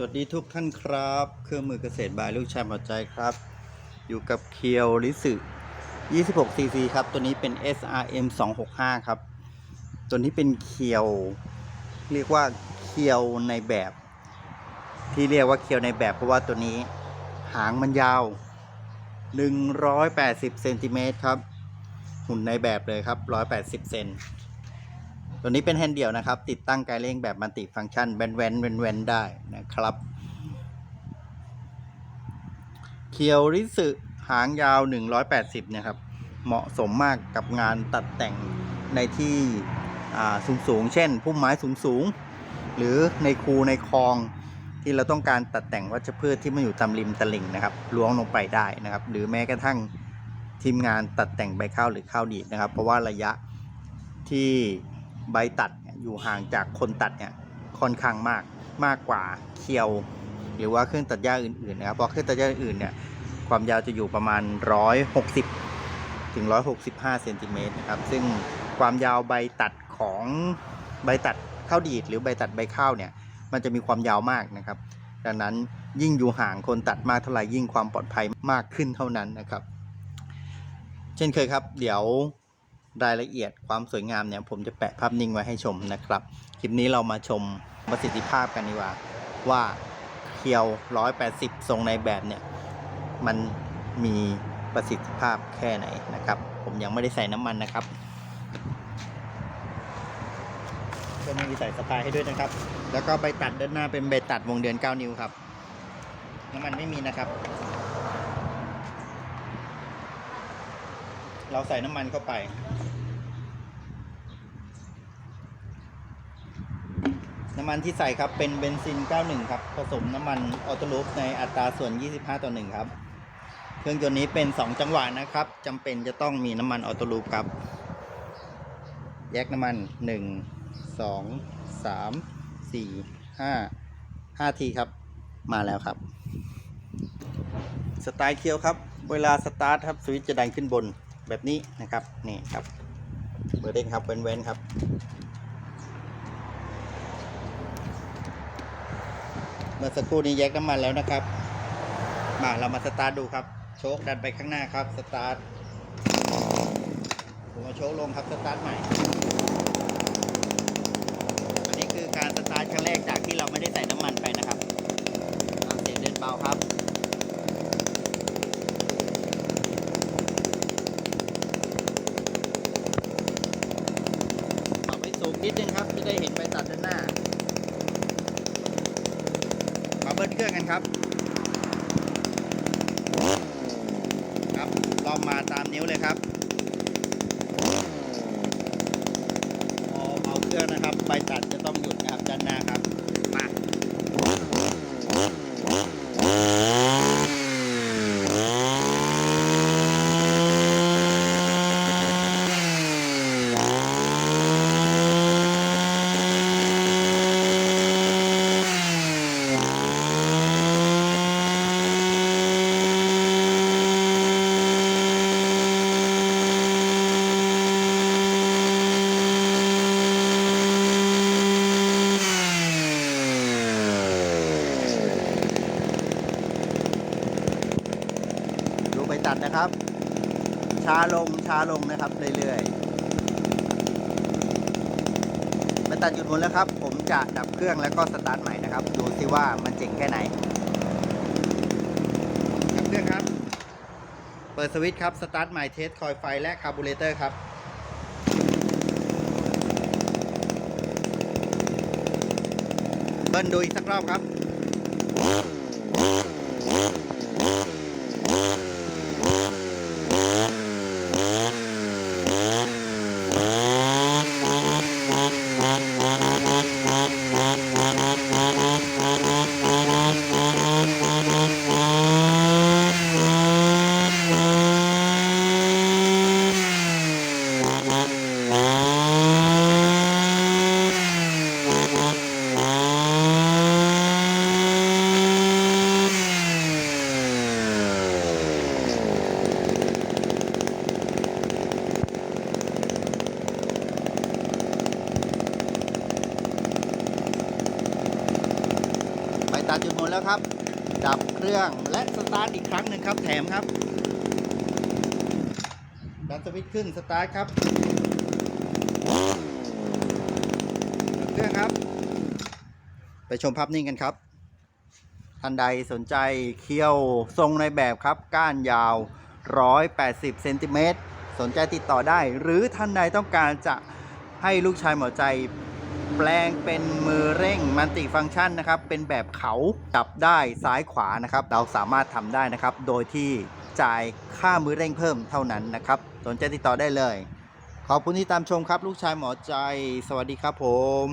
สวัสดีทุกท่านครับ เครื่องมือเกษตรบายลูกชายหัวใจครับ อยู่กับเคียวริสึ26 cc ครับ ตัวนี้เป็น SRM 265 ครับ ตัวนี้เป็นเคียว เรียกว่าเคียวในแบบ ที่เรียกว่าเคียวในแบบเพราะว่าตัวนี้หางมันยาว 180เซนติเมตรครับ หุ่นในแบบเลยครับ 180เซน ตัวนี้เป็นแฮนด์เดี่ยวนะครับ ติดตั้งไกลเร่งแบบมัลติฟังก์ชันแวนแวนแวนแวนได้นะครับ เคียวริสึหางยาว 180นะครับ เหมาะสมมากกับงานตัดแต่งในที่สูงสูง เช่นพุ่มไม้สูงสูง หรือในคูในคลองที่เราต้องการตัดแต่งวัชพืชที่มันอยู่ตามริมตลิ่งนะครับล้วงลงไปได้นะครับ หรือแม้กระทั่งทีมงานตัดแต่งใบข้าวหรือข้าวดีดนะครับ เพราะว่าระยะที่ ใบตัดอยู่ห่างจากคนตัดเนี่ยค่อนข้างมากมากกว่าเคียว หรือว่าเครื่องตัดหญ้าอื่นๆนะครับเพราะเครื่องตัดหญ้าอื่นเนี่ยความยาวจะอยู่ประมาณ 160 ถึง 165เซนติเมตรนะครับซึ่งความยาวใบตัดของใบตัดข้าวดีดหรือใบตัดใบข้าวเนี่ยมันจะมีความยาวมากนะครับ ดังนั้นยิ่งอยู่ห่างคนตัดมากเท่าไหร่ยิ่งความปลอดภัยมากขึ้นเท่านั้นนะครับ เช่นเคยครับ เดี๋ยว รายละเอียดความสวยงามเนี่ยผมจะแปะภาพนิ่งไว้ให้ชมนะครับ คลิปนี้เรามาชมประสิทธิภาพกันดีกว่า ว่าเคียว 180 ทรงในแบบเนี่ย มันมีประสิทธิภาพแค่ไหนนะครับ ผมยังไม่ได้ใส่น้ำมันนะครับก็ไม่มีใส่สะพายให้ด้วยนะครับ แล้วก็ใบตัดด้านหน้าเป็นใบตัดวงเดือน 9 นิ้วครับ น้ำมันไม่มีนะครับ เราใส่น้ำมันเข้าไป น้ำมันที่ใส่ครับเป็นเบนซิน 91 ครับ ผสมน้ำมันออโตลูปในอัตราส่วน 25 ต่อ 1 ครับ เครื่องยนต์นี้เป็น 2 จังหวะนะครับจำเป็นจะต้องมีน้ำมันออโตลูปครับ แยกน้ำมัน 1 2 3 4 5 5 ทีครับ มาแล้วครับ สไตล์เคียวครับ เวลาสตาร์ทครับ สวิตช์จะดันขึ้นบน แบบนี้นะครับนี่ครับเบอร์เด้งครับเว้นๆครับ เมื่อสักครู่นี้แยกน้ำมันแล้วนะครับ มาเรามาสตาร์ทดูครับ โชคดันไปข้างหน้าครับสตาร์ทผมเอาโชคลงครับสตาร์ทใหม่ อันนี้คือการสตาร์ทครั้งแรกจากที่เราไม่ได้ใส่น้ำมันไปนะครับเสียงเดินเบาครับ ปรับให้สูงนิดนึงครับ จะได้เห็นใบตัดด้านหน้า มา เครื่องกันครับ ครับลองมาตามนิ้วเลยครับพอเอาเครื่องนะครับ ใบตัดจะต้องหยุดนะครับด้านหน้าครับ มาดูใบตัดนะครับ ช้าลงช้าลงนะครับเรื่อยๆใบตัดหยุดหมุนแล้วครับ ผมจะดับเครื่องแล้วก็สตาร์ทใหม่นะครับ ดูซิว่ามันเจ๋งแค่ไหนดับเครื่องครับ เปิดสวิตช์ครับ สตาร์ทใหม่เทสคอยไฟและคาร์บูเรเตอร์ครับเบิ้ลดูอีกสักรอบครับ ตัดจุดหมุนแล้วครับ ดับเครื่องและสตาร์ทอีกครั้งหนึ่งครับ แถมครับ ดันสวิตช์ขึ้นสตาร์ทครับดับเครื่องครับ ไปชมภาพนิ่งกันครับท่านใดสนใจเคี่ยวทรงในแบบครับ ก้านยาว 180 เซนติเมตร สนใจติดต่อได้ หรือท่านใดต้องการจะให้ลูกชายหมอใจ แปลงเป็นมือเร่งมัลติฟังก์ชันนะครับ เป็นแบบเขาจับได้ซ้ายขวานะครับ เราสามารถทำได้นะครับ โดยที่จ่ายค่ามือเร่งเพิ่มเท่านั้นนะครับ สนใจติดต่อได้เลย ขอบคุณที่ตามชมครับ ลูกชายหมอใจ สวัสดีครับผม